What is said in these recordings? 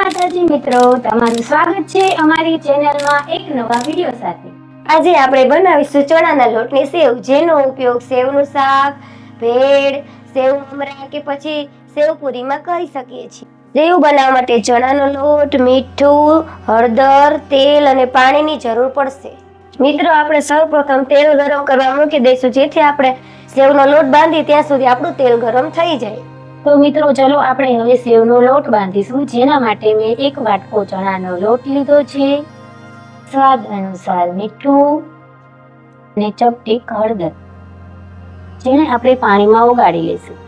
માતાજી મિત્રો, તમારું સ્વાગત છે અમારી ચેનલમાં એક નવા વીડિયો સાથે. આજે આપણે બનાવીશું ચણાના લોટની સેવ, જેનો ઉપયોગ સેવનું શાક, ભેળ, સેવ મમરા કે પછી સેવ પૂરીમાં કરી શકીએ છીએ. સેવ બનાવવા માટે ચણાનો લોટ, મીઠું, હળદર, તેલ અને પાણીની જરૂર પડશે. મિત્રો, આપણે સૌપ્રથમ તેલ ગરમ કરવા મૂકી દઈશું, જેથી આપણે સેવનો લોટ બાંધી ત્યાં સુધી આપણું તેલ ગરમ થઈ જાય. તો મિત્રો, ચલો આપણે હવે સેવનો લોટ બાંધીશું, જેના માટે મેં એક વાટકો ચણાનો લોટ લીધો છે. સ્વાદ અનુસાર મીઠું અને ચપટી હળદર, જેને આપણે પાણીમાં ઓગાળી લઈશું.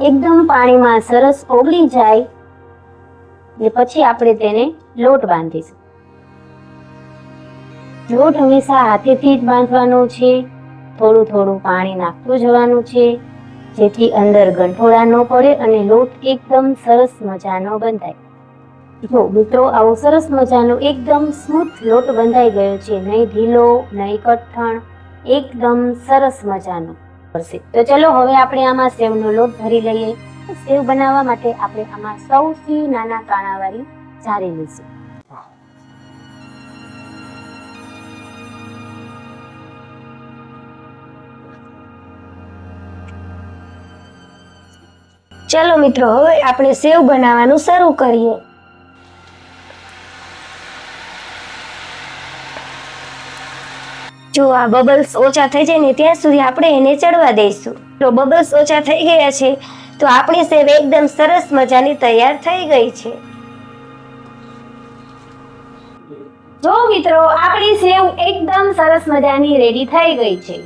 એકદમ પાણીમાં સરસ ઓગળી જાય ને પછી આપણે તેને લોટ બાંધીશું. લોટ હંમેશા હાથેથી જ બાંધવાનો છે. થોડું થોડું પાણી નાખતું જવાનું છે. જેથી અંદર ગંઠોળા ન પડે અને લોટ એકદમ સરસ મજાનો બંધાય. જો મિત્રો, આવો સરસ મજાનો એકદમ સ્મૂથ લોટ બંધાઈ ગયો છે. નહીં ઢીલો, નહીં કઠણ, એકદમ સરસ મજાનો. પડશે તો ચલો હવે આપણે આમાં સેવનો લોટ ભરી લઈએ. સેવ બનાવવા માટે આપણે આમાં સૌથી નાના કાણાવાળી જારી લઈશું. ચલો મિત્રો, હવે આપણે સેવ બનાવવાનું શરૂ કરીએ. જો આ બબલ્સ ઓછા થઈ જાય ને ત્યાં સુધી આપણે એને ચડવા દઈશું. જો બબલ્સ ઓછા થઈ ગયા છે, તો આપણી સેવ એકદમ સરસ મજાની તૈયાર થઈ ગઈ છે. જો મિત્રો, આપણી સેવ એકદમ સરસ મજાની રેડી થઈ ગઈ છે.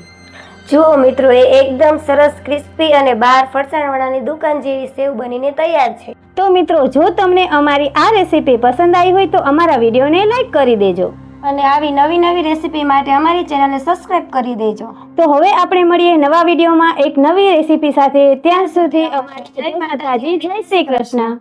જુઓ મિત્રો, એ એકદમ સરસ ક્રિસ્પી અને બહાર ફરસાણવાળાની દુકાન જેવી સેવ બનીને તૈયાર છે. તો મિત્રો, જો તમને અમારી આ રેસીપી પસંદ આવી હોય તો અમારા વિડીયોને લાઈક કરી દેજો. અને આવી નવી નવી રેસીપી માટે અમારી ચેનલને સબસ્ક્રાઈબ કરી દેજો. તો હવે આપણે મળીએ નવા વિડીયોમાં એક નવી રેસીપી સાથે. ત્યાં સુધી અમારી જય માતાજી, જય શ્રી કૃષ્ણ.